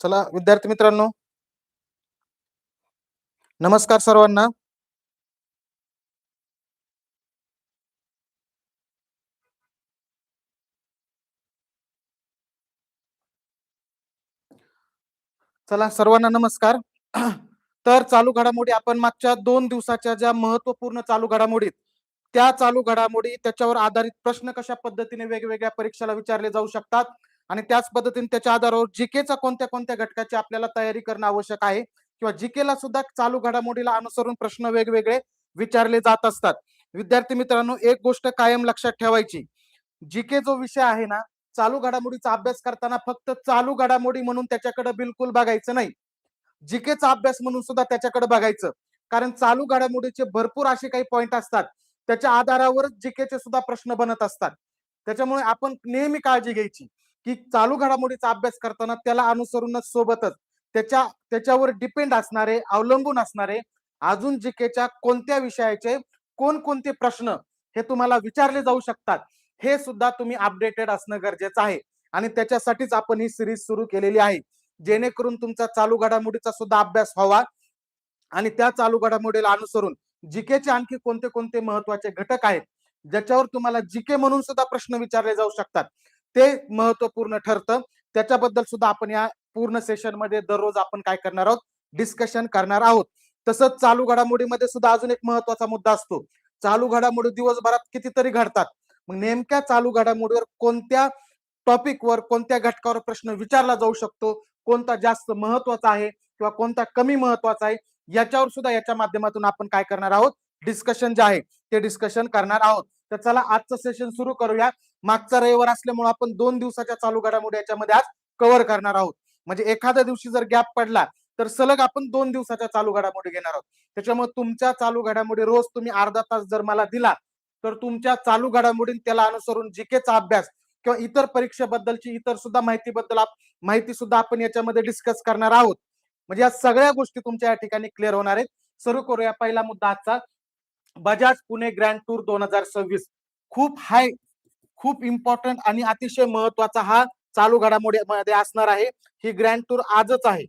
चला विद्यार्थी मित्रांनो. नमस्कार सर्वांना. चला सर्वांना नमस्कार. तर चालू घडामोडी आपण मागच्या दोन दिवसाच्या ज्या महत्त्वपूर्ण चालू घडामोडीत त्या चालू घडामोडी त्याच्यावर आधारित प्रश्न कशा पद्धतीने वेगवेगळ्या परीक्षेला विचारले जाऊ शकतात? आणि त्याच पद्धतीने त्याच्या आधारावर जीकेचा कोणत्या कोणत्या घटकाची आपल्याला तयारी करणं आवश्यक आहे किंवा जीकेला सुद्धा चालू घडामोडीला अनुसरून प्रश्न वेगवेगळे विचारले जात असतात. विद्यार्थी मित्रांनो एक गोष्ट कायम लक्षात ठेवायची. जीके जो विषय आहे ना चालू घडामोडीचा अभ्यास करताना फक्त चालू घडामोडी म्हणून त्याच्याकडे बिलकुल बघायचं नाही. जीकेचा अभ्यास म्हणून सुद्धा त्याच्याकडे बघायचं. कारण चालू घडामोडीचे भरपूर असे काही पॉइंट असतात. त्याच्या आधारावरच जीकेचे सुद्धा प्रश्न बनत असतात. त्याच्यामुळे आपण नेहमी काळजी घ्यायची. की चालू घडामोडीचा अभ्यास करताना त्याला अनुसरूनच सोबतच त्याच्या त्याच्यावर डिपेंड असणारे अवलंबून असणारे अजून जिकेच्या कोणत्या विषयाचे कोणकोणते प्रश्न हे तुम्हाला विचारले जाऊ शकतात हे सुद्धा तुम्ही अपडेटेड असणं गरजेचं आहे. आणि त्याच्यासाठीच आपण ही सिरीज सुरू केलेली आहे. जेणेकरून तुमचा चालू घडामोडीचा सुद्धा अभ्यास व्हावा आणि त्या चालू घडामोडीला अनुसरून जीकेचे आणखी कोणते कोणते महत्त्वाचे घटक आहेत ज्याच्यावर तुम्हाला जीके म्हणून सुद्धा प्रश्न विचारले जाऊ शकतात. ते महत्त्वपूर्ण ठरतं. त्याच्याबद्दल सुद्धा आपण या पूर्ण सेशनमध्ये दररोज आपण काय करणार आहोत? डिस्कशन करणार आहोत. तसंच चालू घडामोडीमध्ये सुद्धा अजून एक महत्त्वाचा मुद्दा असतो. चालू घडामोडी दिवसभरात कितीतरी घडतात. मग नेमक्या चालू घडामोडीवर कोणत्या टॉपिकवर कोणत्या घटकावर प्रश्न विचारला जाऊ शकतो? कोणता जास्त महत्त्वाचा आहे? किंवा कोणता कमी महत्त्वाचा आहे? याच्यावर सुद्धा याच्या माध्यमातून आपण काय करणार आहोत? डिस्कशन जे आहे ते डिस्कशन करणार आहोत. तर चला आजचं सेशन सुरू करूया. मागचा रविवार असल्यामुळे आपण दोन दिवसाच्या चालू घडामोडी याच्यामध्ये आज कव्हर करणार आहोत. म्हणजे एखाद्या दिवशी जर गॅप पडला तर सलग आपण दोन दिवसाच्या चालू घडामोडी घेणार आहोत. त्याच्यामुळे तुमच्या चालू घडामोडी रोज तुम्ही अर्धा तास जर मला दिला तर तुमच्या चालू घडामोडी त्याला अनुसरून जीकेचा अभ्यास किंवा इतर परीक्षेबद्दलची इतर सुद्धा माहितीबद्दल माहिती सुद्धा आपण याच्यामध्ये डिस्कस करणार आहोत. म्हणजे या सगळ्या गोष्टी तुमच्या या ठिकाणी क्लिअर होणार आहेत. सुरू करूया पहिला मुद्दा आजचा. बजाज पुणे ग्रँड टूर दोन हजार सव्वीस. खूप हाय खूप इम्पॉर्टंट आणि अतिशय महत्त्वाचा हा चालू घडामोडीमध्ये असणार आहे. ही ग्रँड टूर आजच आहे.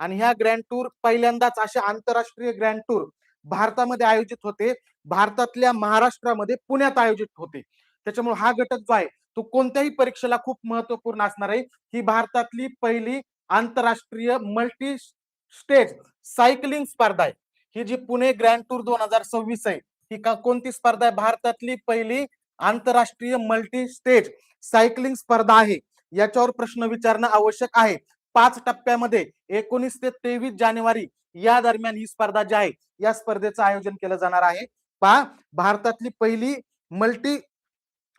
आणि ह्या ग्रँड टूर पहिल्यांदाच असे आंतरराष्ट्रीय ग्रँड टूर भारतामध्ये आयोजित होते. भारतातल्या महाराष्ट्रामध्ये पुण्यात आयोजित होते. त्याच्यामुळे हा घटक जो आहे तो कोणत्याही परीक्षेला खूप महत्त्वपूर्ण असणार आहे. ही भारतातली पहिली आंतरराष्ट्रीय मल्टी स्टेज सायकलिंग स्पर्धा आहे. ही जी पुणे ग्रँड टूर दोन हजार सव्वीस आहे ही का कोणती स्पर्धा आहे? भारतातली पहिली आंतरराष्ट्रीय मल्टी स्टेज सायकलिंग स्पर्धा आहे. याच्यावर प्रश्न विचारणं आवश्यक आहे. पाच टप्प्यामध्ये एकोणीस ते तेवीस जानेवारी या दरम्यान ही स्पर्धा जी आहे या स्पर्धेचं आयोजन केलं जाणार आहे. पहा भारतातली पहिली मल्टी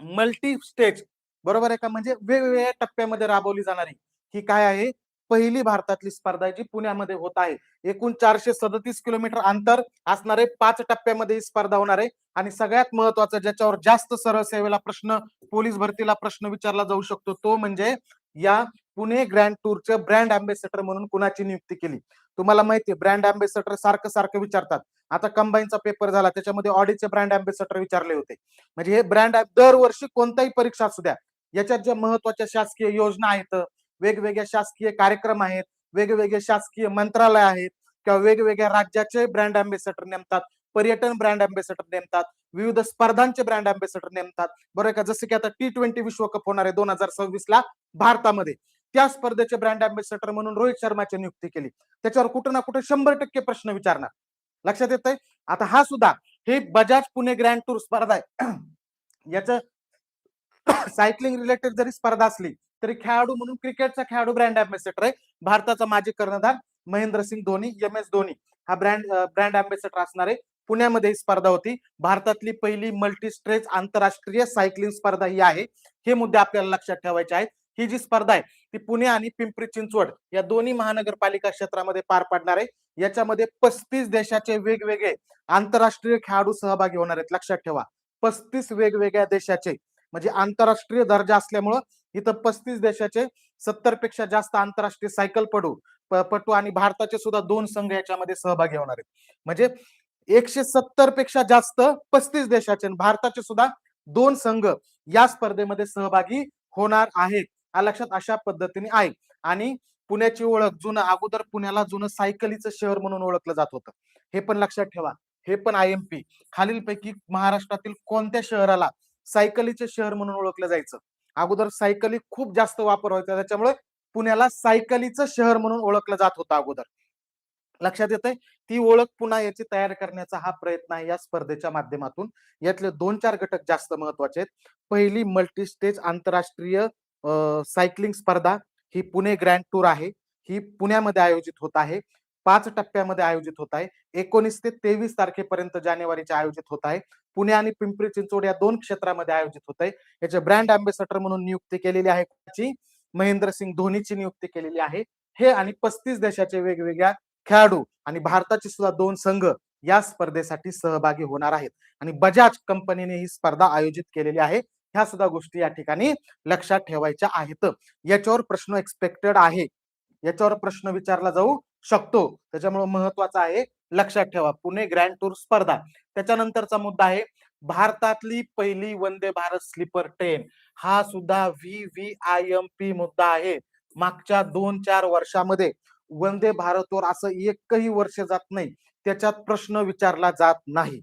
मल्टी स्टेज बरोबर आहे का? म्हणजे वेगवेगळ्या टप्प्यामध्ये राबवली जाणारी ही काय आहे? पहिली भारतातली स्पर्धा जी पुण्यामध्ये होत आहे. एकूण चारशे सदतीस किलोमीटर अंतर असणारे पाच टप्प्यामध्ये ही स्पर्धा होणार आहे. आणि सगळ्यात महत्वाचं ज्याच्यावर जास्त सरळ सेवेला प्रश्न पोलीस भरतीला प्रश्न विचारला जाऊ शकतो तो म्हणजे या पुणे ग्रँड टूरचे ब्रँड अँबेसेडर म्हणून कुणाची नियुक्ती केली? तुम्हाला माहितीये ब्रँड अँबेसेडर सारखं सारखं विचारतात. आता कंबाईनचा पेपर झाला त्याच्यामध्ये ऑडिटचे ब्रँड अँबेसेडर विचारले होते. म्हणजे हे ब्रँड दरवर्षी कोणताही परीक्षा असू द्या याच्यात ज्या महत्त्वाच्या शासकीय योजना आहेत वेगवेगळ्या शासकीय कार्यक्रम आहेत वेगवेगळे शासकीय मंत्रालय आहेत किंवा वेगवेगळ्या राज्याचे ब्रँड अँबेसेडर नेमतात पर्यटन ब्रँड अँबेसेडर नेमतात विविध स्पर्धांचे ब्रँड अँबेसेडर नेमतात. बरोबर का जसं की आता टी ट्वेंटी विश्वकप होणार आहे दोन हजार सव्वीस ला भारतामध्ये. त्या स्पर्धेचे ब्रँड अँबेसेडर म्हणून रोहित शर्माची नियुक्ती केली. त्याच्यावर कुठं ना कुठे शंभर टक्के प्रश्न विचारणार. लक्षात येत आहे आता हा सुद्धा हे बजाज पुणे ग्रँड टूर स्पर्धा आहे. याच सायकलिंग रिलेटेड जरी स्पर्धा असली तरी खेळाडू म्हणून क्रिकेटचा खेळाडू ब्रँड अँबेसेडर आहे. भारताचा माजी कर्णधार महेंद्रसिंग धोनी एम एस धोनी हा ब्रँड ब्रँड अँबेसेडर असणार आहे. पुण्यामध्ये ही स्पर्धा होती. भारतातली पहिली मल्टी स्ट्रेच आंतरराष्ट्रीय सायकलिंग स्पर्धा ही आहे. हे मुद्दे आपल्याला लक्षात ठेवायचे आहेत. ही जी स्पर्धा आहे ती पुणे आणि पिंपरी चिंचवड या दोन्ही महानगरपालिका क्षेत्रामध्ये पार पडणार आहे. याच्यामध्ये पस्तीस देशाचे वेगवेगळे आंतरराष्ट्रीय खेळाडू सहभागी होणार आहेत. लक्षात ठेवा. पस्तीस वेगवेगळ्या देशाचे म्हणजे आंतरराष्ट्रीय दर्जा असल्यामुळं इथं पस्तीस देशाचे सत्तरपेक्षा जास्त आंतरराष्ट्रीय सायकल पडू पटू आणि भारताचे सुद्धा दोन संघ याच्यामध्ये सहभागी होणार आहेत. म्हणजे एकशे सत्तरपेक्षा जास्त पस्तीस देशाचे भारताचे सुद्धा दोन संघ या स्पर्धेमध्ये सहभागी होणार आहेत. लक्षात अशा पद्धतीने आहे. आणि पुण्याची ओळख जुनं अगोदर पुण्याला जुनं सायकलीचं शहर म्हणून ओळखलं जात होतं. हे पण लक्षात ठेवा. हे पण आय एम पी खालीलपैकी महाराष्ट्रातील कोणत्या शहराला सायकलीचे शहर म्हणून ओळखलं जायचं? अगोदर सायकली खूप जास्त वापर व्हायचा. त्याच्यामुळे पुण्याला सायकलीचं शहर म्हणून ओळखलं जात होतं अगोदर. लक्षात येतंय? ती ओळख पुन्हा याची तयार करण्याचा हा प्रयत्न आहे या स्पर्धेच्या माध्यमातून. यातले दोन चार घटक जास्त महत्त्वाचे आहेत. पहिली मल्टी स्टेज आंतरराष्ट्रीय सायकलिंग स्पर्धा ही पुणे ग्रँड टूर आहे. ही पुण्यामध्ये आयोजित होत आहे. पाच टप्प्यामध्ये आयोजित होत आहे. एकोणीस ते तेवीस तारखेपर्यंत जानेवारीचे आयोजित होत आहे. पुणे आणि पिंपरी चिंचवड या दोन क्षेत्रामध्ये आयोजित होत आहे. याचे ब्रँड अँबेसेडर म्हणून नियुक्ती केलेली आहे कोणाची? महेंद्र सिंग धोनीची नियुक्ती केलेली आहे. हे आणि पस्तीस देशाचे वेगवेगळ्या खेळाडू आणि भारताचे सुद्धा दोन संघ या स्पर्धेसाठी सहभागी होणार आहेत. आणि बजाज कंपनीने ही स्पर्धा आयोजित केलेली आहे. ह्या सुद्धा गोष्टी या ठिकाणी लक्षात ठेवायच्या आहेत. याच्यावर प्रश्न एक्सपेक्टेड आहे. याच्यावर प्रश्न विचारला जाऊ शकतो. त्याच्यामुळे महत्त्वाचा आहे लक्षात ठेवा पुणे ग्रँड टूर स्पर्धा. त्याच्यानंतरचा मुद्दा आहे भारतातली पहिली वंदे भारत स्लीपर ट्रेन. हा सुद्धा V V I M P मुद्दा आहे. मागच्या दोन चार वर्षामध्ये वंदे भारतवर असं एकही वर्ष जात नाही. त्याच्यात प्रश्न विचारला जात नाही.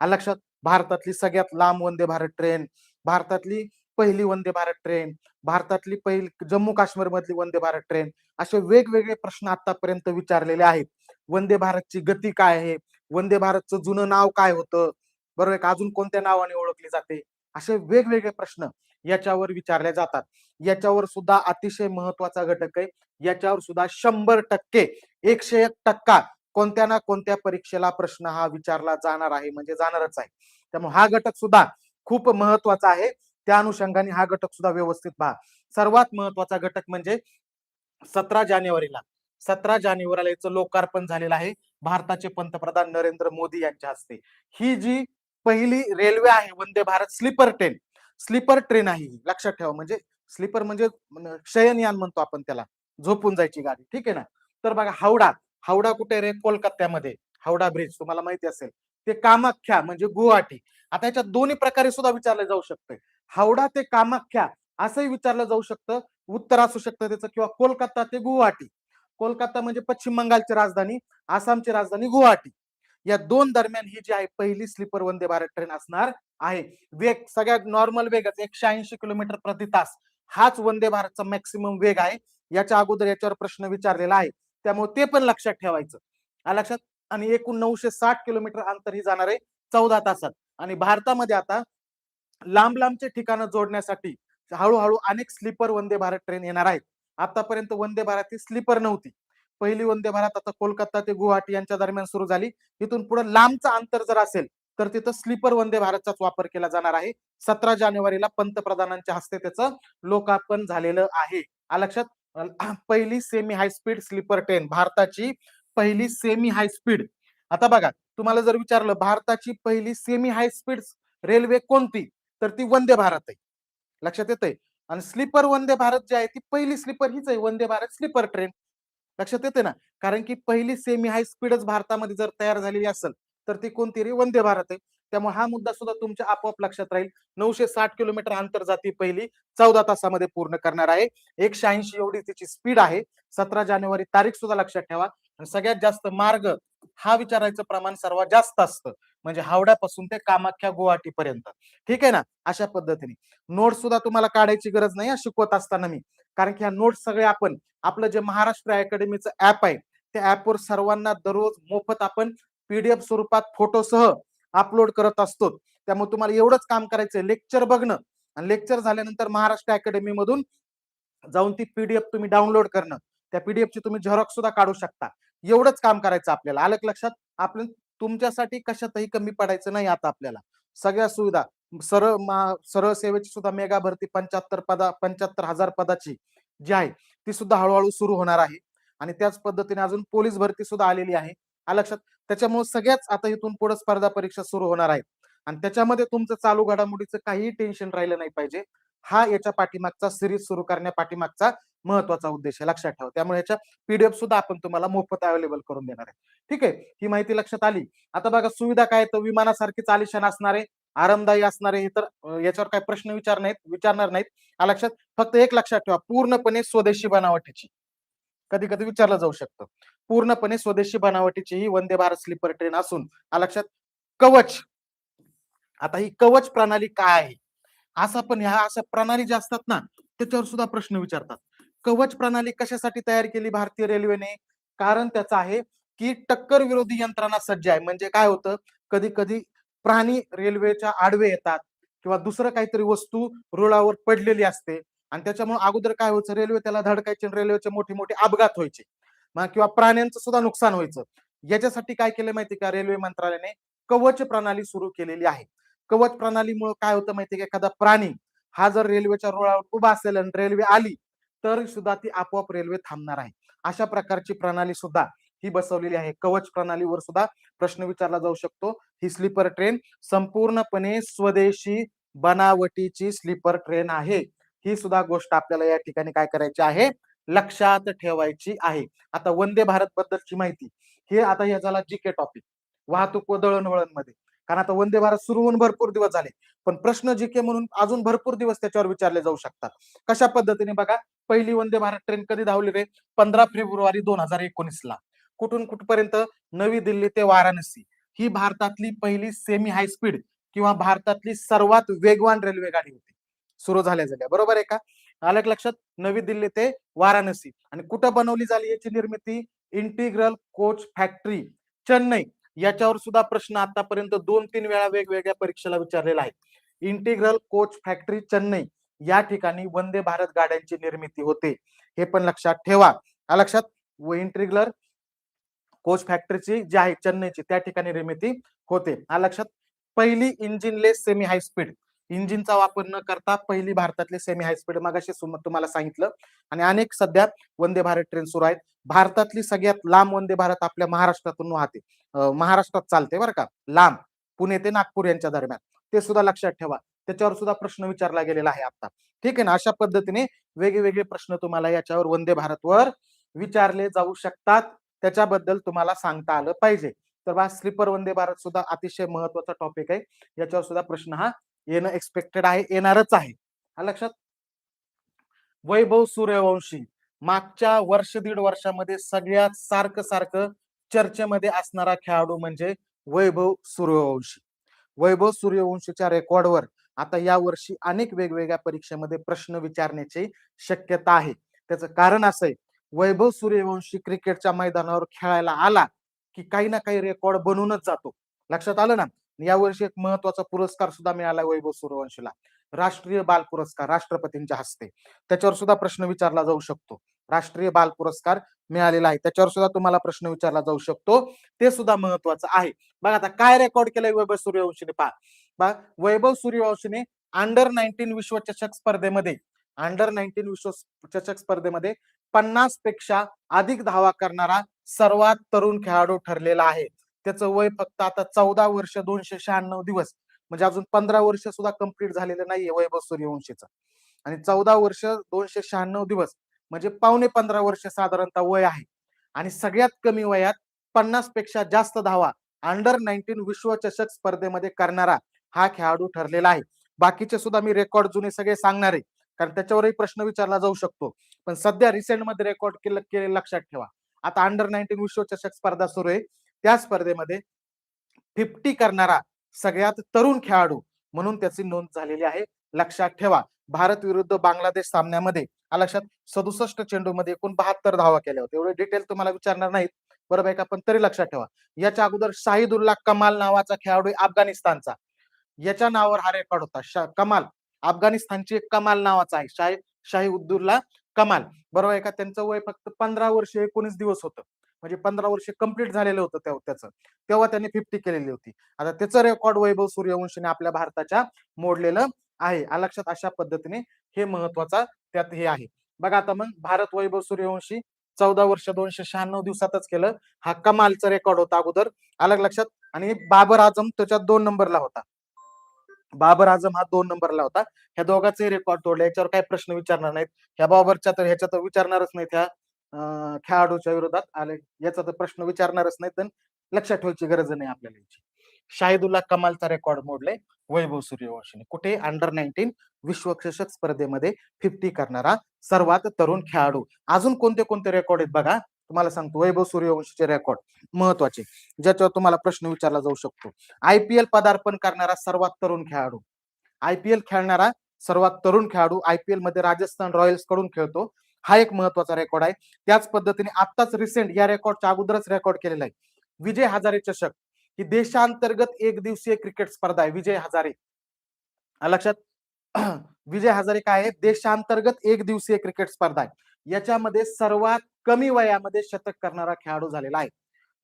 लक्षात? भारतातली सगळ्यात लांब वंदे भारत ट्रेन भारतातली पहिली वंदे भारत ट्रेन भारतातली पहिली जम्मू काश्मीर मधली वंदे भारत ट्रेन असे वेगवेगळे प्रश्न आतापर्यंत विचारलेले आहेत. वंदे भारतची गती काय आहे? वंदे भारतचं जुनं नाव काय होतं? बरोबर का? अजून कोणत्या नावाने ओळखली जाते? असे वेगवेगळे प्रश्न. याच्यावर विचारले जातात. याच्यावर सुद्धा अतिशय महत्त्वाचा घटक आहे. याच्यावर सुद्धा शंभर टक्के एकशे एक टक्का कोणत्या ना कोणत्या परीक्षेला प्रश्न हा विचारला जाणार आहे म्हणजे जाणारच आहे. त्यामुळे हा घटक सुद्धा खूप महत्त्वाचा आहे. त्या अनुषंगाने हा घटक सुद्धा व्यवस्थित पहा. सर्वात महत्त्वाचा घटक म्हणजे सतरा जानेवारीला. सतरा जानेवारीला याचं लोकार्पण झालेलं आहे. भारताचे पंतप्रधान नरेंद्र मोदी यांच्या हस्ते. ही जी पहिली रेल्वे आहे Vande Bharat sleeper train sleeper train आहे ही लक्षात ठेवा. म्हणजे स्लीपर म्हणजे शयनयान म्हणतो आपण त्याला. झोपून जायची गाडी ठीक आहे ना? तर बघा हावडा. हावडा कुठे रे? कोलकात्यामध्ये. हावडा ब्रिज तुम्हाला माहिती असेल. ते कामाख्या म्हणजे गुवाहाटी. आता याच्यात दोन्ही प्रकारे सुद्धा विचारलं जाऊ शकतं. हावडा ते कामाख्या असंही विचारलं जाऊ शकतं. उत्तर असू शकतं त्याचं किंवा कोलकाता ते गुवाहाटी. कोलकाता म्हणजे पश्चिम बंगालची राजधानी आसामची राजधानी गुवाहाटी. या दोन दरम्यान ही जी आहे पहिली स्लीपर वंदे भारत ट्रेन असणार आहे. वेग सगळ्यात नॉर्मल वेगच एकशे ऐंशी किलोमीटर प्रति तास. हाच वंदे भारतचा मॅक्सिमम वेग आहे. याच्या अगोदर याच्यावर प्रश्न विचारलेला आहे. त्यामुळे ते पण लक्षात ठेवायचं. लक्षात? आणि एकूण नऊशे साठ किलोमीटर अंतर ही जाणार आहे चौदा तासात. आणि भारतामध्ये आता लांब लांबचे ठिकाणं जोडण्यासाठी हळूहळू अनेक स्लीपर वंदे भारत ट्रेन येणार आहेत. आतापर्यंत वंदे भारत ही स्लीपर नव्हती. पहिली वंदे भारत आता कोलकाता ते गुवाहाटी यांच्या दरम्यान सुरू झाली. इथून पुढे लांबचं अंतर जर असेल तर तिथं स्लीपर वंदे भारतचाच वापर केला जाणार आहे. सतरा जानेवारीला पंतप्रधानांच्या हस्ते त्याचं लोकार्पण झालेलं आहे. लक्षात? पहिली semi high speed sleeper train भारताची पहिली सेमी हाय स्पीड आता बघा तुम्हाला जर विचारलं भारताची पहिली सेमी हाय स्पीड रेल्वे कोणती? तर ती वंदे भारत आहे. लक्षात येतंय? आणि स्लीपर वंदे भारत जी आहे ती पहिली स्लीपर हीच आहे वंदे भारत स्लीपर ट्रेन लक्षात येते ना? कारण की पहिली सेमी हाय स्पीडच भारतामध्ये जर तयार झालेली असेल तर ती कोणती रे? वंदे भारत आहे. त्यामुळे हा मुद्दा सुद्धा तुमच्या आपोआप लक्षात राहील. नऊशे साठ किलोमीटर अंतर जाती पहिली चौदा तासामध्ये पूर्ण करणार आहे. एकशे ऐंशी एवढी तिची स्पीड आहे. सतरा जानेवारी तारीख सुद्धा लक्षात ठेवा. आणि सगळ्यात जास्त मार्ग हा विचारायचं प्रमाण सर्वात जास्त असतं. म्हणजे हावड्यापासून ते कामाख्या गुवाहाटी पर्यंत ठीक आहे ना? अशा पद्धतीने. नोट सुद्धा तुम्हाला काढायची गरज नाही शिकवत असताना मी. कारण की ह्या नोट्स सगळे आपण आपलं जे महाराष्ट्र अकॅडमीचं ऍप आहे त्या ऍपवर सर्वांना दररोज मोफत आपण पीडीएफ स्वरूपात फोटोसह अपलोड करत असतो. त्यामुळे तुम्हाला एवढंच काम करायचंय. लेक्चर बघणं. आणि लेक्चर झाल्यानंतर महाराष्ट्र अकॅडमी मधून जाऊन ती पीडीएफ तुम्ही डाउनलोड करणं. त्या पीडीएफ ची तुम्ही झेरॉक्स सुद्धा काढू शकता. एवढंच काम करायचं आपल्याला. आलं लक्षात? आपण तुमच्यासाठी कशातही कमी पडायचं नाही आता आपल्याला. सगळ्या सुविधा. सरळ सरळ सेवेची सुद्धा मेगा भरती पंच्याहत्तर पदा पंच्याहत्तर हजार पदाची जी आहे ती सुद्धा हळूहळू सुरू होणार आहे. आणि त्याच पद्धतीने अजून पोलीस भरती सुद्धा आलेली आहे. लक्षात? त्याच्यामुळे सगळ्याच आता इथून पुढे स्पर्धा परीक्षा सुरू होणार आहेत. आणि त्याच्यामध्ये तुमचं चालू घडामोडीचं काहीही टेन्शन राहिलं नाही पाहिजे. हा याच्या पाठीमागचा सिरीज सुरू करण्या पाठीमागचा महत्त्वाचा उद्देश आहे. लक्षात ठेवा. त्यामुळे याच्या पीडीएफ सुद्धा आपण तुम्हाला मोफत अवेलेबल करून देणार आहे. ठीक आहे? ही माहिती लक्षात आली. आता बघा सुविधा काय तर विमानासारखी चालिशान असणारे आरामदायी असणारे हे तर याच्यावर काही प्रश्न विचार नाहीत विचारणार नाहीत. आ लक्षात फक्त एक लक्षात ठेवा. पूर्णपणे स्वदेशी बनावटीची. कधी कधी विचारलं जाऊ शकतं. पूर्णपणे स्वदेशी बनावटीची ही वंदे भारत स्लीपर ट्रेन असून लक्षात कवच. आता ही कवच प्रणाली काय आहे? असा पण ह्या अशा प्रणाली ज्या असतात ना त्याच्यावर सुद्धा प्रश्न विचारतात. कवच प्रणाली कशासाठी तयार केली भारतीय रेल्वेने? कारण त्याचं आहे की टक्कर विरोधी यंत्रणा सज्ज आहे. म्हणजे काय होतं? कधी कधी प्राणी रेल्वेच्या आडवे येतात किंवा दुसरं काहीतरी वस्तू रुळावर पडलेली असते. आणि त्याच्यामुळे अगोदर काय व्हायचं? रेल्वे त्याला धडकायचे आणि रेल्वेचे मोठे मोठे अपघात व्हायचे. किंवा प्राण्यांचं सुद्धा नुकसान व्हायचं. याच्यासाठी काय केलं माहिती का? रेल्वे मंत्रालयाने कवच प्रणाली सुरू केलेली आहे. कवच प्रणालीमुळे काय होतं माहिती का? एखादा प्राणी हा जर रेल्वेच्या रुळावर उभा असेल आणि रेल्वे आली तर सुद्धा ती आपोआप रेल्वे थांबणार आहे. अशा प्रकारची प्रणाली सुद्धा ही बसवलेली आहे. कवच प्रणालीवर सुद्धा प्रश्न विचारला जाऊ शकतो. ही स्लीपर ट्रेन संपूर्णपणे स्वदेशी बनावटीची स्लीपर ट्रेन आहे. ही सुद्धा गोष्ट आपल्याला या ठिकाणी काय करायची आहे? लक्षात ठेवायची आहे. आता वंदे भारत बद्दलची माहिती. हे आता हे झाला जी के टॉपिक वाहतूक व दळणवळणमध्ये कारण आता वंदे भारत सुरू होऊन भरपूर दिवस झाले. पण प्रश्न जी के म्हणून अजून भरपूर दिवस त्याच्यावर विचारले जाऊ शकतात. कशा पद्धतीने बघा? पहिली वंदे भारत ट्रेन कधी धावली रे? पंधरा फेब्रुवारी दोन हजार एकोणीस ला कुठून कुठपर्यंत? नवी दिल्ली ते वाराणसी. ही भारतातली पहिली सेमी हाय स्पीड किंवा भारतातली सर्वात वेगवान रेल्वे गाडी होती. सुरू झाल्या झाल्या. बरोबर आहे का? आलं लक्षात? नवी दिल्ली ते वाराणसी. आणि कुठं बनवली झाली याची निर्मिती? Integral coach factory Chennai. याच्यावर सुद्धा प्रश्न आतापर्यंत दोन तीन वेळा वेगवेगळ्या परीक्षेला विचारलेला आहे. Integral coach factory Chennai. या ठिकाणी वंदे भारत गाड्यांची निर्मिती होते. हे पण लक्षात ठेवा. लक्षात? व इंटिग्रल कोच फॅक्टरीची जी आहे चेन्नईची त्या ठिकाणी निर्मिती होते. आ लक्षात? पहिली इंजिनलेस सेमी हाय स्पीड इंजिनचा वापर न करता पहिली भारतातली सेमी हायस्पीड मगाशी तुम्हाला सांगितलं. आणि अनेक सध्या वंदे भारत ट्रेन सुरू आहेत. भारतातली सगळ्यात लांब वंदे भारत आपल्या महाराष्ट्रातून वाहते. महाराष्ट्रात चालते बरं का. लांब. पुणे ते नागपूर यांच्या दरम्यान. ते सुद्धा लक्षात ठेवा. त्याच्यावर सुद्धा प्रश्न विचारला गेलेला आहे आता. ठीक आहे ना? अशा पद्धतीने वेगवेगळे प्रश्न तुम्हाला याच्यावर वंदे भारतवर विचारले जाऊ शकतात. त्याच्याबद्दल तुम्हाला सांगता आलं पाहिजे. तर बा स्लीपर वंदे भारत सुद्धा अतिशय महत्त्वाचा टॉपिक आहे. याच्यावर सुद्धा प्रश्न हा येणं एक्सपेक्टेड आहे येणारच आहे. हा लक्षात? वैभव सूर्यवंशी मागच्या वर्ष दीड वर्षामध्ये सगळ्यात सारखं सारखं चर्चेमध्ये असणारा खेळाडू म्हणजे वैभव सूर्यवंशी. वैभव सूर्यवंशीच्या रेकॉर्डवर आता या वर्षी अनेक वेगवेगळ्या परीक्षेमध्ये प्रश्न विचारण्याची शक्यता आहे. त्याचं कारण असं आहे वैभव सूर्यवंशी क्रिकेटच्या मैदानावर खेळायला आला की काही ना काही रेकॉर्ड बनवूनच जातो. लक्षात आलं ना? या वर्षी एक महत्त्वाचा पुरस्कार सुद्धा मिळाला वैभव सूर्यवंशीला. राष्ट्रीय बाल पुरस्कार राष्ट्रपतींच्या हस्ते. त्याच्यावर सुद्धा प्रश्न विचारला जाऊ शकतो. राष्ट्रीय बाल पुरस्कार मिळालेला आहे. त्याच्यावर सुद्धा तुम्हाला प्रश्न विचारला जाऊ शकतो. ते सुद्धा महत्वाचं आहे. बघा आता काय रेकॉर्ड केलंय वैभव सूर्यवंशीने पहा. बघा वैभव सूर्यवंशीने अंडर नाईन्टीन विश्वचषक स्पर्धेमध्ये अंडर नाईन्टीन विश्वचषक स्पर्धेमध्ये पन्नासपेक्षा अधिक धावा करणारा सर्वात तरुण खेळाडू ठरलेला आहे. त्याचं वय फक्त आता चौदा वर्ष दोनशे शहाण्णव दिवस. म्हणजे अजून पंधरा वर्ष सुद्धा कंप्लीट झालेलं नाहीये वैभव सूर्यवंशीचं. आणि चौदा वर्ष दोनशे शहाण्णव दिवस म्हणजे पावणे पंधरा वर्ष साधारणतः वय आहे. आणि सगळ्यात कमी वयात पन्नासपेक्षा जास्त धावा अंडर नाईन्टीन विश्वचषक स्पर्धेमध्ये करणारा हा खेळाडू ठरलेला आहे. बाकीचे सुद्धा मी रेकॉर्ड जुने सगळे सांगणार आहे. कारण त्याच्यावरही प्रश्न विचारला जाऊ शकतो. पण सध्या रिसेंटमध्ये रेकॉर्ड केलं केले लक्षात ठेवा. आता अंडर नाईन्टीन विश्वचषक स्पर्धा सुरू आहे. त्या स्पर्धेमध्ये फिफ्टी करणारा सगळ्यात तरुण खेळाडू म्हणून त्याची नोंद झालेली आहे. लक्षात ठेवा भारत विरुद्ध बांगलादेश सामन्यामध्ये लक्षात सदुसष्ट चेंडूमध्ये एकूण बहात्तर धावा केल्या होत्या. एवढे डिटेल तुम्हाला विचारणार नाहीत. बरोबर आहे का? पण तरी लक्षात ठेवा. याच्या अगोदर शाहिदुल्ला कमाल नावाचा खेळाडू अफगाणिस्तानचा. याच्या नावावर हा रेकॉर्ड होता. कमाल अफगाणिस्तानची एक कमाल नावाचा आहे. शाही शाहिउद्दुल्ला कमाल. बरोबर आहे का? त्यांचं वय फक्त पंधरा वर्ष एकोणीस दिवस होतं. म्हणजे पंधरा वर्ष कंप्लीट झालेलं होतं तेव्हा त्याचं. तेव्हा त्यांनी फिफ्टी केलेली होती. आता त्याचं रेकॉर्ड वैभव सूर्यवंशीने आपल्या भारताच्या मोडलेलं आहे. आ लक्षात अशा पद्धतीने हे महत्त्वाचा त्यात हे आहे. बघा आता मग भारत वैभव सूर्यवंशी चौदा वर्ष दोनशे शहाण्णव दिवसातच केलं. हा कमालचा रेकॉर्ड होता अगोदर. अलग लक्षात. आणि बाबर आजम त्याच्यात दोन नंबरला होता. बाबर आजम हा दोन नंबरला होता. ह्या दोघांचे रेकॉर्ड तोडले. याच्यावर काही प्रश्न विचारणार नाहीत. ह्या बाबरच्या तर ह्याच्या तर विचारणारच नाहीत ह्या. खेळाडूच्या विरोधात आले. याचा तर प्रश्न विचारणारच नाही तर लक्षात ठेवायची गरज नाही आपल्याला याची. शाहिदुल्ला कमालचा रेकॉर्ड मोडलाय वैभव सूर्यवंशीने. कुठे? अंडर नाईन्टीन विश्वचषक स्पर्धेमध्ये फिफ्टी करणारा सर्वात तरुण खेळाडू. अजून कोणते कोणते रेकॉर्ड आहेत बघा? तुम्हाला सांगतो वैभव सूर्यवंशीचे रेकॉर्ड महत्त्वाचे ज्याच्यावर तुम्हाला प्रश्न विचारला जाऊ शकतो. आयपीएल पदार्पण करणारा सर्वात तरुण खेळाडू. आयपीएल खेळणारा सर्वात तरुण खेळाडू आयपीएलमध्ये राजस्थान रॉयल्सकडून खेळतो. हा एक महत्त्वाचा रेकॉर्ड आहे. त्याच पद्धतीने आत्ताच रिसेंट या रेकॉर्डच्या अगोदरच रेकॉर्ड केलेला आहे. विजय हजारे चषक. ही देशांतर्गत एक दिवसीय क्रिकेट स्पर्धा आहे. विजय हजारे. लक्षात? विजय हजारे काय आहे? देशांतर्गत एक दिवसीय क्रिकेट स्पर्धा आहे. याच्यामध्ये सर्वात कमी वयामध्ये शतक करणारा खेळाडू झालेला आहे.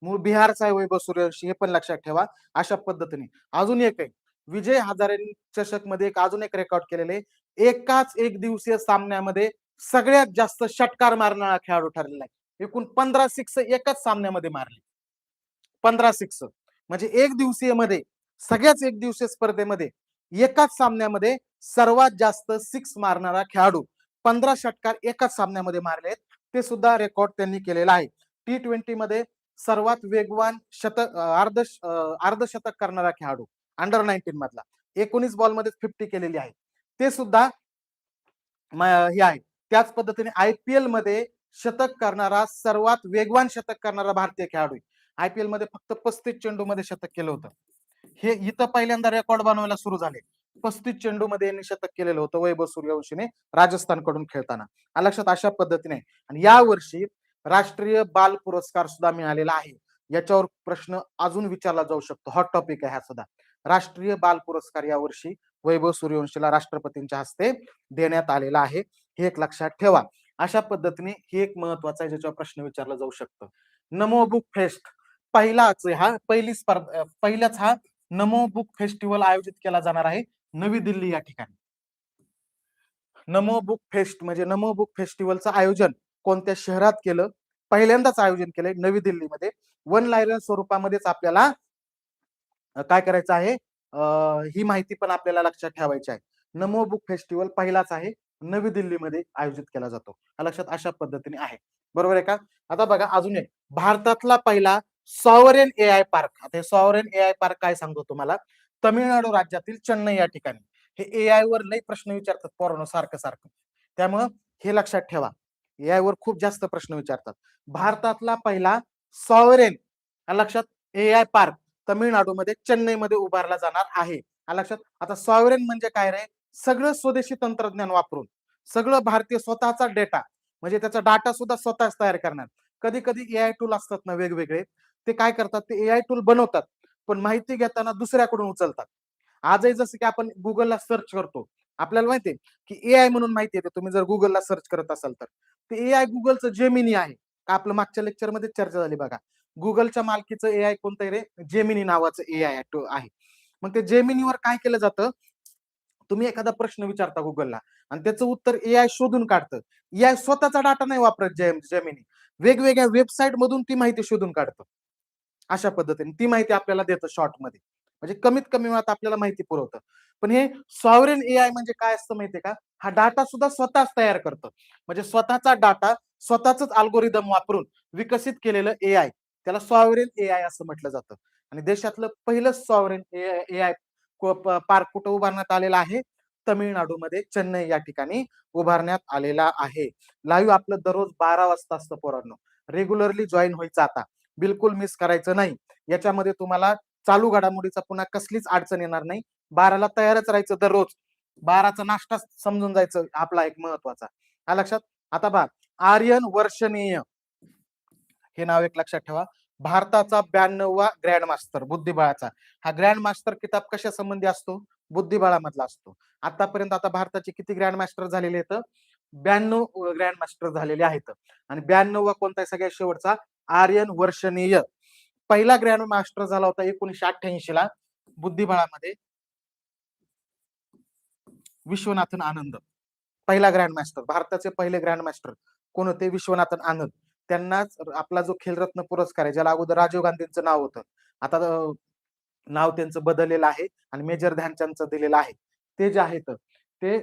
मूळ बिहारचा आहे वैभव सूर्यवंशी हे पण लक्षात ठेवा. अशा पद्धतीने. अजून एक आहे. विजय हजारे चषकमध्ये एक अजून एक रेकॉर्ड केलेले एकाच एक दिवसीय सामन्यामध्ये सगळ्यात जास्त षटकार मारणारा खेळाडू ठरलेला आहे. एकूण पंधरा सिक्स एकाच सामन्यामध्ये मारले. पंधरा सिक्स म्हणजे एक दिवसीयमध्ये सगळ्याच एक दिवसीय स्पर्धेमध्ये एकाच सामन्यामध्ये सर्वात जास्त सिक्स मारणारा खेळाडू पंधरा षटकार एकाच सामन्यामध्ये मारले ते सुद्धा रेकॉर्ड त्यांनी केलेला आहे. टी ट्वेंटी मध्ये सर्वात वेगवान शतक अर्ध अर्धशतक करणारा खेळाडू अंडर नाईन्टीन मधला. एकोणीस बॉलमध्ये फिफ्टी केलेली आहे. ते सुद्धा हे आहे. त्याच पद्धतीने आय पी मध्ये शतक करणारा सर्वात वेगवान शतक करणारा भारतीय खेळाडू आयपीएलमध्ये फक्त पस्तीस चेंडू मध्ये शतक केलं होतं. हे इथं पहिल्यांदा रेकॉर्ड बनवायला सुरू झाले. पस्तीस चेंडू मध्ये यांनी शतक केलेलं होतं वैभव सूर्यवंशीने राजस्थानकडून खेळताना. लक्षात अशा पद्धतीने आणि या वर्षी राष्ट्रीय बाल पुरस्कार सुद्धा मिळालेला आहे. याच्यावर प्रश्न अजून विचारला जाऊ शकतो. हॉट टॉपिक आहे हा सुद्धा. राष्ट्रीय बाल पुरस्कार या वर्षी वैभव सूर्यवंशीला राष्ट्रपतींच्या हस्ते देण्यात आलेला आहे. हे एक लक्षात ठेवा. अशा पद्धतीने हे एक महत्त्वाचा आहे ज्याच्यावर प्रश्न विचारला जाऊ शकतो. नमो बुक फेस्ट पहिलाच हा पहिली स्पर्धा पहिलाच हा नमो बुक फेस्टिवल आयोजित केला जाणार आहे नवी दिल्ली या ठिकाणी. नमो बुक फेस्ट म्हणजे नमो बुक फेस्टिवलचं आयोजन कोणत्या शहरात केलं? पहिल्यांदाच आयोजन केलंय नवी दिल्लीमध्ये. वन लायरन स्वरूपामध्येच आपल्याला काय करायचं आहे? ही माहिती पण आपल्याला लक्षात ठेवायची आहे. नमो बुक फेस्टिवल पहिलाच आहे. नवी दिल्लीमध्ये आयोजित केला जातो. लक्षात अशा पद्धतीने आहे. बरोबर आहे का? आता बघा अजून एक. भारतातला पहिला सॉवरेन ए आय पार्क आता सॉवरेन ए आय पार्क काय सांगतो तुम्हाला? तमिळनाडू राज्यातील चेन्नई या ठिकाणी. हे ए आय वर लई प्रश्न विचारतात पोरांनो सारखं सारखं. त्यामुळं हे लक्षात ठेवा. ए आय वर खूप जास्त प्रश्न विचारतात. भारतातला पहिला सॉवरेन लक्षात ए आय पार्क तमिळनाडूमध्ये चेन्नईमध्ये उभारला जाणार आहे. लक्षात आता सॉवरेन म्हणजे काय रे? सगळं स्वदेशी तंत्रज्ञान वापरून सगळं भारतीय स्वतःचा डेटा म्हणजे त्याचा डाटा सुद्धा स्वतःच तयार करणार. कधी कधी ए आय टूल असतात ना वेगवेगळे ते काय करतात? ते ए आय टूल बनवतात पण माहिती घेताना दुसऱ्याकडून उचलतात. आजही जसं की आपण गुगलला सर्च करतो आपल्याला माहितीये की ए आय म्हणून माहिती येते तुम्ही जर गुगलला सर्च करत असाल तर. ते ए आय गुगलचं जेमिनी आहे का आपलं मागच्या लेक्चरमध्ये चर्चा झाली बघा. गुगलच्या मालकीचं ए आय कोणतं रे? जेमिनी नावाचं ए आय आहे. मग ते जेमिनीवर काय केलं जातं? तुम्ही एखादा प्रश्न विचारता गुगलला आणि त्याचं उत्तर ए आय शोधून काढतं. ए आय स्वतःचा डाटा नाही वापरत जेमिनी वेगवेगळ्या वेबसाईट मधून ती माहिती शोधून काढतं. अशा पद्धतीने ती माहिती आपल्याला देतं शॉर्टमध्ये. म्हणजे कमीत कमी वेळात आपल्याला माहिती पुरवतं. पण हे सॉवरेन ए आय म्हणजे काय असतं माहितीये का? हा डाटा सुद्धा स्वतःच तयार करतं. म्हणजे स्वतःचा डाटा स्वतःच अल्गोरिदम वापरून विकसित केलेलं ए आय त्याला सॉवरेन ए आय असं म्हटलं जातं. आणि देशातलं पहिलं सॉवरेन ए आय पार्क कुठं उभारण्यात आलेला आहे? तमिळनाडूमध्ये चेन्नई या ठिकाणी उभारण्यात आलेला आहे. लाईव्ह आपलं दररोज बारा वाजता असतं पोरांनो. रेग्युलरली जॉईन व्हायचं आता. बिलकुल मिस करायचं नाही. याच्यामध्ये तुम्हाला चालू घडामोडीचा पुन्हा कसलीच अडचण येणार नाही. बाराला तयारच राहायचं दररोज. बाराचा नाश्ता समजून जायचं आपला एक महत्त्वाचा हा लक्षात? आता बघ. आर्यन वर्षणीय. हे नाव एक लक्षात ठेवा. भारताचा ब्याण्णववा ग्रँड मास्टर बुद्धिबळाचा. हा ग्रँड मास्टर किताब कशा संबंधी असतो? बुद्धिबळामधला असतो. आतापर्यंत आता भारताचे किती ग्रँड मास्टर झालेले आहेत? ब्याण्णव ग्रँड मास्टर झालेले आहेत. आणि ब्याण्णव कोणता सगळ्यात शेवटचा? आर्यन वर्षणीय. पहिला ग्रँड मास्टर झाला होता एकोणीशे अठ्ठ्याऐंशी ला बुद्धिबळामध्ये. विश्वनाथन आनंद. पहिला ग्रँड मास्टर भारताचे पहिले ग्रँड मास्टर कोण होते? विश्वनाथन आनंद. त्यांनाच आपला जो खेलरत्न पुरस्कार आहे ज्याला अगोदर राजीव गांधींचं नाव होतं. आता नाव त्यांचं बदललेलं आहे आणि मेजर ध्यानचंदचं दिलेलं आहे. ते जे आहेत ते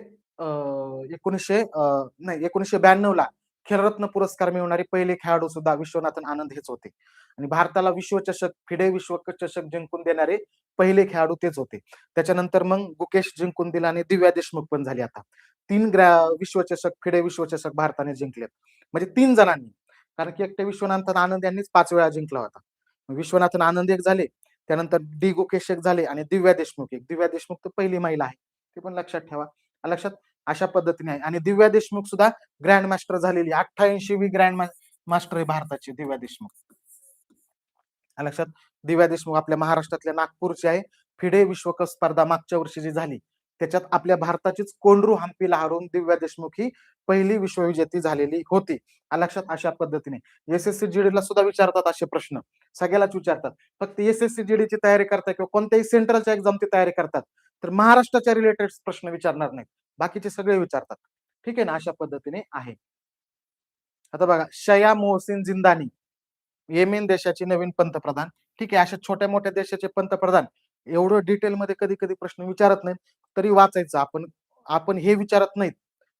एकोणीसशे नाही एकोणीसशे ब्याण्णव ला खेलरत्न पुरस्कार मिळवणारे पहिले खेळाडू सुद्धा विश्वनाथन आनंद हेच होते. आणि भारताला विश्वचषक फिडे विश्वचषक जिंकून देणारे पहिले खेळाडू तेच होते. त्याच्यानंतर मग गुकेश जिंकून दिला आणि दिव्या देशमुख पण झाली आता. तीन ग्रॅ विश्वचषक फिडे विश्वचषक भारताने जिंकलेत. म्हणजे तीन जणांनी. कारण की एकटे विश्वनाथन आनंद यांनीच पाच वेळा जिंकला होता. विश्वनाथन आनंद एक झाले त्यानंतर डी गोकेश एक झाले आणि दिव्या देशमुख. एक दिव्या देशमुख तर पहिली महिला आहे ते पण लक्षात ठेवा. लक्षात अशा पद्धतीने आहे. आणि दिव्या देशमुख सुद्धा ग्रँड मास्टर झालेली अठ्ठ्याऐंशी वी ग्रँड मास्टर आहे भारताची दिव्या देशमुख. लक्षात दिव्या देशमुख आपल्या महाराष्ट्रातल्या नागपूरची आहे. फिडे विश्वकप स्पर्धा मागच्या वर्षी जी झाली त्याच्यात आपल्या भारताचीच कोंडरू हम्पीला हरवून दिव्या देशमुख ही पहिली विश्वविजेती झालेली होती. लक्षात अशा पद्धतीने. एस एस सी ला सुद्धा विचारतात असे प्रश्न. सगळ्यालाच विचारतात. फक्त एस एस सी ची तयारी करतात किंवा कोणत्याही सेंट्रलच्या एक्झामची तयारी करतात तर महाराष्ट्राच्या रिलेटेड प्रश्न विचारणार नाहीत. बाकीचे सगळे विचारतात. ठीक आहे ना? अशा पद्धतीने आहे. आता बघा शया मोहसिन जिंदानी. येमेन देशाचे नवीन पंतप्रधान. ठीक आहे अशा छोट्या मोठ्या देशाचे पंतप्रधान. एवढं डिटेलमध्ये कधी कधी प्रश्न विचारत नाहीत. तरी वाचायचं. आपण आपण हे विचारत नाहीत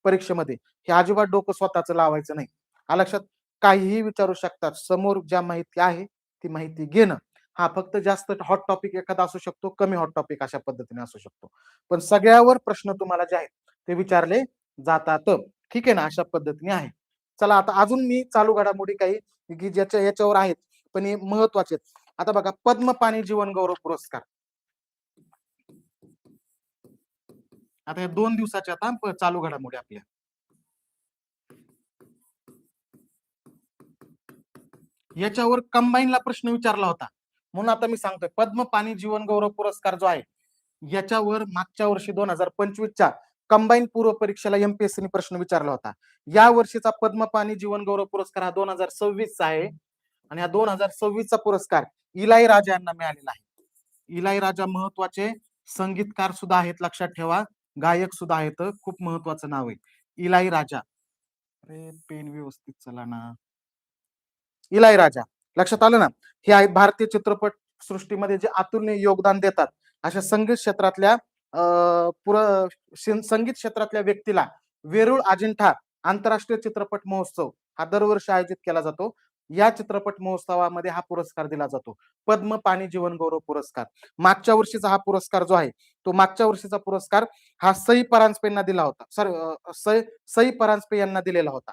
परीक्षेमध्ये. हे अजिबात डोकं स्वतःच लावायचं नाही. आ लक्षात काहीही विचारू शकतात समोर ज्या माहिती आहे ती माहिती घेणं. हा फक्त जास्त हॉट टॉपिक एखादा असू शकतो कमी हॉट टॉपिक अशा पद्धतीने असू शकतो. पण सगळ्यावर प्रश्न तुम्हाला जे आहेत ते विचारले जातात. ठीक आहे ना? अशा पद्धतीने आहे. चला आता अजून मी चालू घडामोडी काही की ज्याच्या याच्यावर आहेत पण हे महत्त्वाचे आहेत. आता बघा पद्म पाणी जीवन गौरव पुरस्कार. आता या दोन दिवसाच्या आता चालू घडामोडी आपल्या. याच्यावर कंबाईनला प्रश्न विचारला होता. म्हणून आता मी सांगतोय पद्म पाणी जीवन गौरव पुरस्कार जो आहे याच्यावर मागच्या वर्षी दोन हजार पंचवीसच्या कंबाईन पूर्व परीक्षेला एमपीएससीने प्रश्न विचारला होता. या वर्षीचा पद्म पाणी जीवन गौरव पुरस्कार हा दोन हजार सव्वीस चा आहे. आणि हा दोन हजार सव्वीस चा पुरस्कार इलाई राजा यांना मिळालेला आहे. इलाई राजा महत्त्वाचे संगीतकार सुद्धा आहेत लक्षात ठेवा. गायक सुद्धा आहेत खूप महत्वाचं नाव आहे. इलाई राजा. अरे पेन व्यवस्थित चला ना. इलाई राजा. लक्षात आलं ना? हे आहेत भारतीय चित्रपट सृष्टीमध्ये जे अतुलनीय योगदान देतात. अशा संगीत क्षेत्रातल्या अं, पुर संगीत क्षेत्रातल्या व्यक्तीला वेरूळ अजिंठा आंतरराष्ट्रीय चित्रपट महोत्सव हा दरवर्षी आयोजित केला जातो. या चित्रपट महोत्सवामध्ये हा पुरस्कार दिला जातो. पद्म पाणी जीवन गौरव पुरस्कार. मागच्या वर्षीचा हा पुरस्कार जो आहे तो मागच्या वर्षीचा पुरस्कार हा सई परांजपे यांना दिला होता. सॉरी सई परांजपे यांना दिलेला होता.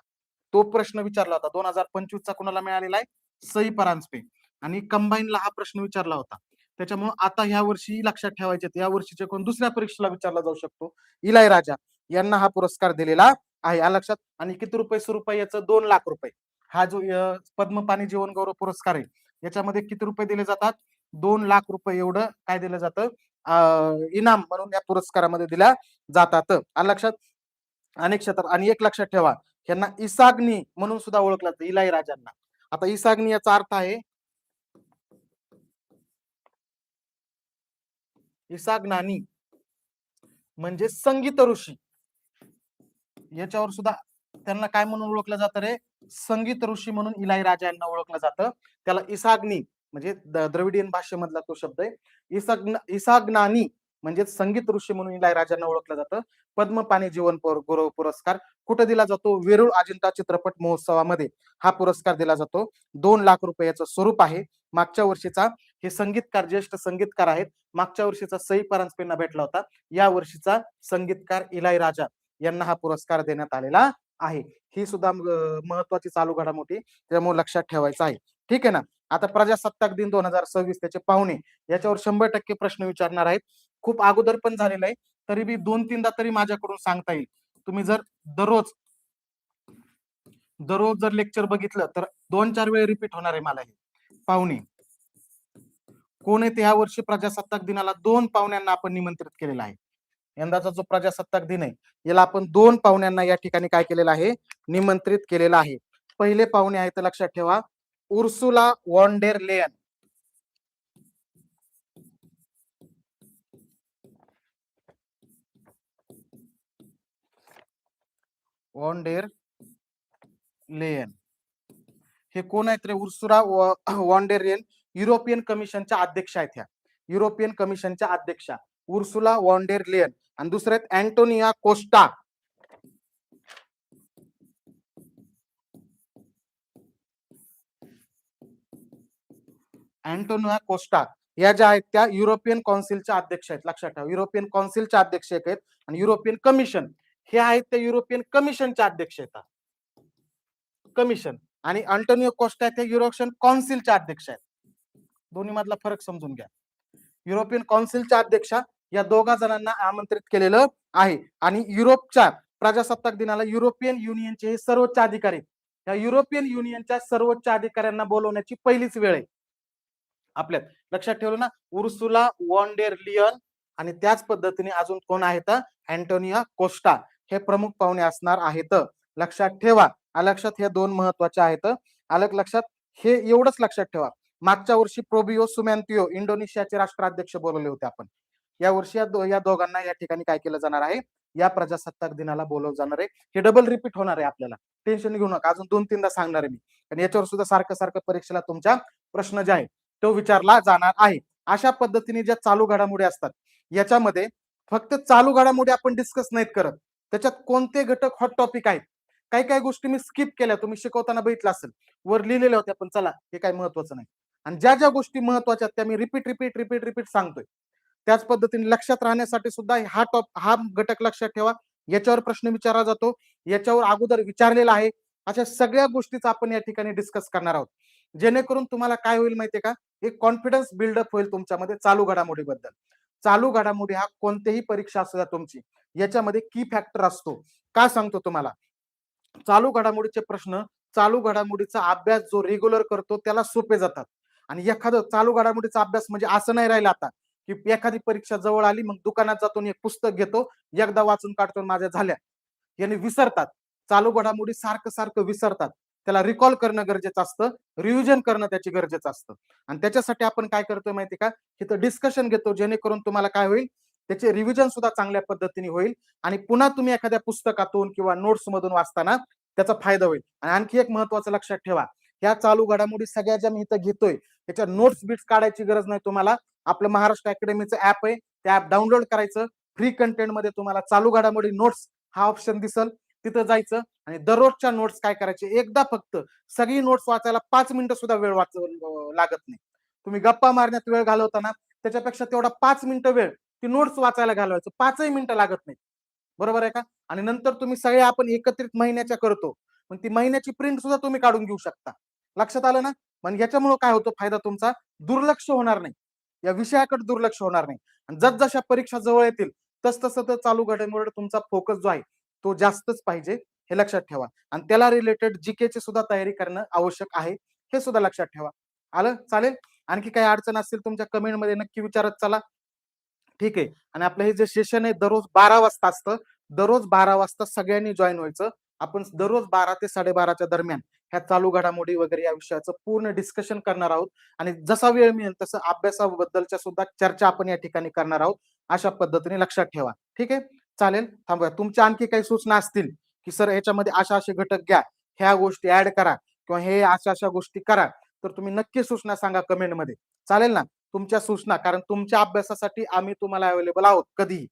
तो प्रश्न विचारला होता. दोन हजार पंचवीसचा कोणाला मिळालेला आहे? सई परांजपे. आणि कंबाईनला हा प्रश्न विचारला होता. त्याच्यामुळे आता ह्या वर्षी लक्षात ठेवायचे या वर्षीचे कोण दुसऱ्या परीक्षेला विचारला जाऊ शकतो. इलाय राजा यांना हा पुरस्कार दिलेला आहे. या लक्षात. आणि किती रुपये सुरू याचं दोन लाख रुपये. हा जो अं, पद्म पाणी जीवन गौरव पुरस्कार आहे याच्यामध्ये किती रुपये दिले जातात? दोन लाख रुपये एवढं काय दिलं जातं? अं, इनाम म्हणून या पुरस्कारामध्ये दिल्या जातात. लक्षात अनेक क्षेत्रात आणि एक लक्षात ठेवा यांना इसाग्नी म्हणून सुद्धा ओळखलं जातं इलाई राजांना. आता इसाग्नी याचा अर्थ आहे इसाग्नानी म्हणजे संगीत ऋषी. याच्यावर सुद्धा त्यांना काय म्हणून ओळखलं जातं रे? संगीत ऋषी म्हणून इलाई राजा यांना ओळखलं जातं. त्याला इसाग्नी म्हणजे द- द्रविडियन भाषेमधला तो शब्द आहे. इसाग्न इसाग्नानी म्हणजे संगीत ऋषी म्हणून इलाई राजांना ओळखलं जातं. पद्मपाणी जीवन गौरव पुरस्कार. कुठे दिला जातो? वेरूळ अजिंठा चित्रपट महोत्सवामध्ये हा पुरस्कार दिला जातो. दोन लाख रुपयाचं स्वरूप आहे. मागच्या वर्षीचा हे संगीतकार ज्येष्ठ संगीतकार आहेत. मागच्या वर्षीचा सई परांजपेंना भेटला होता. या वर्षीचा संगीतकार इलाई राजा यांना हा पुरस्कार देण्यात आलेला आहे. ही सुद्धा महत्वाची चालू घडामोडी त्यामुळे लक्षात ठेवायचं आहे. ठीक आहे ना? आता प्रजासत्ताक दिन दोन हजार सव्वीस त्याचे पाहुणे. याच्यावर शंभर टक्के प्रश्न विचारणार आहेत. खूप अगोदर पण झालेलं आहे. तरी बी दोन तीनदा तरी माझ्याकडून सांगता येईल. तुम्ही जर दररोज दररोज जर लेक्चर बघितलं तर दोन चार वेळ रिपीट होणार आहे मला हे. पाहुणे. कोण येते ह्या वर्षी प्रजासत्ताक दिनाला दोन पाहुण्यांना आपण निमंत्रित केलेलं आहे. यंदाचा जो प्रजासत्ताक दिन आहे याला आपण दोन पाहुण्यांना या ठिकाणी काय केलेलं आहे? निमंत्रित केलेलं आहे. पहिले पाहुणे आहेत लक्षात ठेवा Ursula von der Leyen. Von der Leyen. हे कोण आहेत रे? उर्सुरा वॉन्डेरियन युरोपियन कमिशनच्या अध्यक्ष आहेत ह्या. युरोपियन कमिशनच्या अध्यक्षा. Ursula von der Leyen. आणि दुसरे आहेत अँटोनिया कोस्टा अँटोनिया कोस्टा या ज्या आहेत त्या युरोपियन काउन्सिलच्या अध्यक्ष आहेत. लक्षात ठेवा. युरोपियन काउन्सिलच्या अध्यक्ष आहेत आणि युरोपियन कमिशन हे आहेत ते युरोपियन कमिशनच्या अध्यक्ष आहेत. कमिशन आणि अँटोनिओ कोस्टा ते युरोपियन काउन्सिलच्या अध्यक्ष आहेत. दोन्ही मधला फरक समजून घ्या. युरोपियन काउन्सिलच्या अध्यक्षा या दोघा जणांना आमंत्रित केलेलं आहे. आणि युरोपच्या प्रजासत्ताक दिनाला युरोपियन युनियनचे हे सर्वोच्च अधिकारी या युरोपियन युनियनच्या सर्वोच्च अधिकाऱ्यांना बोलवण्याची पहिलीच वेळ आहे. आपल्यात लक्षात ठेवलं ना उर्सुला वॉन्डेर लियन आणि त्याच पद्धतीने अजून कोण आहेत? अँटोनिया कोस्टा हे प्रमुख पाहुणे असणार आहेत. लक्षात ठेवा लक्षात हे दोन महत्त्वाचे आहेत. अलग लक्षात हे एवढंच लक्षात ठेवा. मागच्या वर्षी प्रोबिओ सुमॅन्तिओ इंडोनेशियाचे राष्ट्राध्यक्ष बोलवले होते आपण. या वर्षी या, दो, या दोघांना या ठिकाणी काय केलं जाणार आहे? या प्रजासत्ताक दिनाला बोलवलं जाणार आहे. हे डबल रिपीट होणार आहे आपल्याला. टेन्शन घेऊ नका. अजून दोन तीनदा सांगणार आहे मी. आणि याच्यावर सुद्धा सारखं सारखं परीक्षेला तुमच्या प्रश्न जे आहे तो विचारला जाणार आहे. अशा पद्धतीने ज्या चालू घडामोडी असतात याच्यामध्ये फक्त चालू घडामोडी आपण डिस्कस नाहीत करत. त्याच्यात कोणते घटक हॉट टॉपिक आहेत? काही काही गोष्टी मी स्किप केल्या. तुम्ही शिकवताना बघितलं असेल. वर लिहिलेल्या होत्या पण चला हे काही महत्वाचं नाही. आणि ज्या ज्या गोष्टी महत्त्वाच्या त्या मी रिपीट रिपीट रिपीट रिपीट सांगतोय. त्याच पद्धतीने लक्षात राहण्यासाठी सुद्धा हा टॉप हा घटक लक्षात ठेवा. याच्यावर प्रश्न विचारला जातो. याच्यावर अगोदर विचारलेला आहे. अशा सगळ्या गोष्टीचा आपण या ठिकाणी डिस्कस करणार आहोत. जेणेकरून तुम्हाला काय होईल माहितीये का? एक कॉन्फिडन्स बिल्डअप होईल तुमच्यामध्ये चालू घडामोडीबद्दल. चालू घडामोडी हा कोणतेही परीक्षा असू द्या तुमची. याच्यामध्ये की फॅक्टर असतो. का सांगतो तुम्हाला? चालू घडामोडीचे प्रश्न चालू घडामोडीचा अभ्यास जो रेग्युलर करतो त्याला सोपे जातात. आणि एखादं चालू घडामोडीचा अभ्यास म्हणजे असं नाही राहिलं आता. की एखादी परीक्षा जवळ आली मग दुकानात जातो एक पुस्तक घेतो एकदा वाचून काढतो माझ्या झाल्या. याने विसरतात. चालू घडामोडी सारखं सारखं विसरतात. त्याला रिकॉल करणं गरजेचं असतं. रिव्हिजन करणं त्याची गरजेचं असतं. आणि त्याच्यासाठी आपण काय करतोय माहिती का? तिथं डिस्कशन घेतो. जेणेकरून तुम्हाला काय होईल? त्याचे रिव्हिजन सुद्धा चांगल्या पद्धतीने होईल. आणि पुन्हा तुम्ही एखाद्या पुस्तकातून किंवा नोट्स मधून वाचताना त्याचा फायदा होईल. आणि आणखी एक महत्वाचं लक्षात ठेवा. ह्या चालू घडामोडी सगळ्या ज्या मी इथं घेतोय त्याच्या नोट्स बिट्स काढायची गरज नाही तुम्हाला. आपलं महाराष्ट्र अकॅडमीचं ऍप आहे. ते ऍप डाउनलोड करायचं. फ्री कंटेंटमध्ये तुम्हाला चालू घडामोडी नोट्स हा ऑप्शन दिसल. तिथं जायचं आणि दररोजच्या नोट्स काय करायचे? एकदा फक्त सगळी नोट्स वाचायला पाच मिनिटं सुद्धा वेळ वाच लागत नाही. तुम्ही गप्पा मारण्यात वेळ घालवताना त्याच्यापेक्षा तेवढा पाच मिनिटं वेळ ती नोट्स वाचायला घालवायचं. पाचही मिनिटं लागत नाही बरोबर आहे का? आणि नंतर तुम्ही सगळे आपण एकत्रित महिन्याच्या करतो. पण ती महिन्याची प्रिंट सुद्धा तुम्ही काढून घेऊ शकता. लक्षात आलं ना? पण याच्यामुळे काय होतो? फायदा तुमचा दुर्लक्ष होणार नाही. या विषयाकडे दुर्लक्ष होणार नाही. आणि जसजशा परीक्षा जवळ येतील तस तसं तर चालू घडामोड तुमचा फोकस जो आहे तो जास्तच पाहिजे हे लक्षात ठेवा. आणि त्याला रिलेटेड जीके ची सुद्धा तयारी करणं आवश्यक आहे हे सुद्धा लक्षात ठेवा. आलं? चालेल? आणखी काही अडचण असतील तुमच्या कमेंटमध्ये नक्की विचारत चला. ठीक आहे. आणि आपलं हे जे सेशन आहे दररोज बारा वाजता असतं. दररोज बारा वाजता सगळ्यांनी जॉईन व्हायचं. आपण दररोज बारा ते साडेबाराच्या दरम्यान ह्या चालू घडामोडी वगैरे या विषयाचं पूर्ण डिस्कशन करणार आहोत. आणि जसा वेळ मिळेल तसं अभ्यासाबद्दलच्या सुद्धा चर्चा आपण या ठिकाणी करणार आहोत. अशा पद्धतीने लक्षात ठेवा. ठीक आहे? चालेल? थांबूया. तुमच्या आणखी काही सूचना असतील की सर याच्यामध्ये अशा असे घटक घ्या. ह्या गोष्टी ऍड करा किंवा हे अशा अशा गोष्टी करा. तर तुम्ही नक्की सूचना सांगा कमेंटमध्ये. चालेल ना? तुमच्या सूचना कारण तुमच्या अभ्यासासाठी आम्ही तुम्हाला अवेलेबल आहोत कधीही.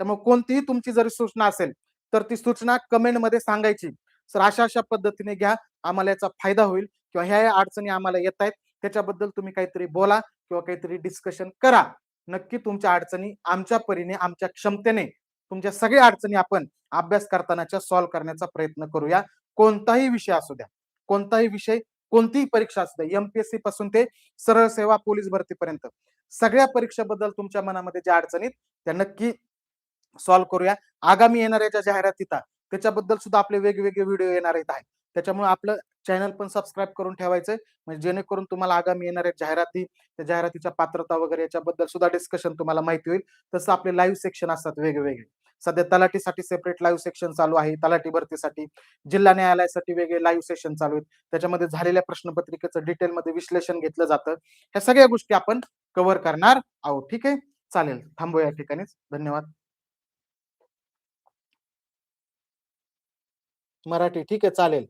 त्यामुळे कोणतीही तुमची जरी सूचना असेल तर ती सूचना कमेंटमध्ये सांगायची. सर अशा अशा पद्धतीने घ्या आम्हाला याचा फायदा होईल किंवा ह्या या अडचणी आम्हाला येत आहेत. त्याच्याबद्दल तुम्ही काहीतरी बोला किंवा काहीतरी डिस्कशन करा. नक्की तुमच्या अडचणी आमच्या परीने आमच्या क्षमतेने तुमच्या सगळ्या अडचणी आपण अभ्यास करतानाच्या सॉल्व्ह करण्याचा प्रयत्न करूया. कोणताही विषय असू द्या. कोणताही विषय कोणतीही परीक्षा असू द्या. एमपीएससी पासून ते सरळ सेवा पोलीस भरतीपर्यंत. सगळ्या परीक्षेबद्दल तुमच्या मनामध्ये ज्या अडचणीत त्या नक्की सॉल्व्ह करूया. आगामी येणाऱ्या ज्या जाहिराती त्याच्याबद्दल सुद्धा आपले वेगवेगळे व्हिडिओ येणार आहेत त्याच्यामुळे आपलं चॅनल पण सबस्क्राईब करून ठेवायचंय. म्हणजे जेणेकरून तुम्हाला आगामी येणाऱ्या जाहिराती त्या जाहिरातीच्या पात्रता वगैरे याच्याबद्दल सुद्धा डिस्कशन तुम्हाला माहिती होईल. तसं आपले लाईव्ह सेक्शन असतात वेगवेगळे. सध्या तलाठीसाठी सेपरेट लाईव्ह सेक्शन चालू आहे तलाठी भरतीसाठी. जिल्हा न्यायालयासाठी वेगळे लाईव्ह सेशन चालू आहेत. त्याच्यामध्ये झालेल्या प्रश्नपत्रिकेचं डिटेलमध्ये विश्लेषण घेतलं जातं. ह्या सगळ्या गोष्टी आपण कव्हर करणार आहोत. ठीक आहे? चालेल. थांबूया या ठिकाणीच. धन्यवाद. मराठी. ठीक आहे चालेल.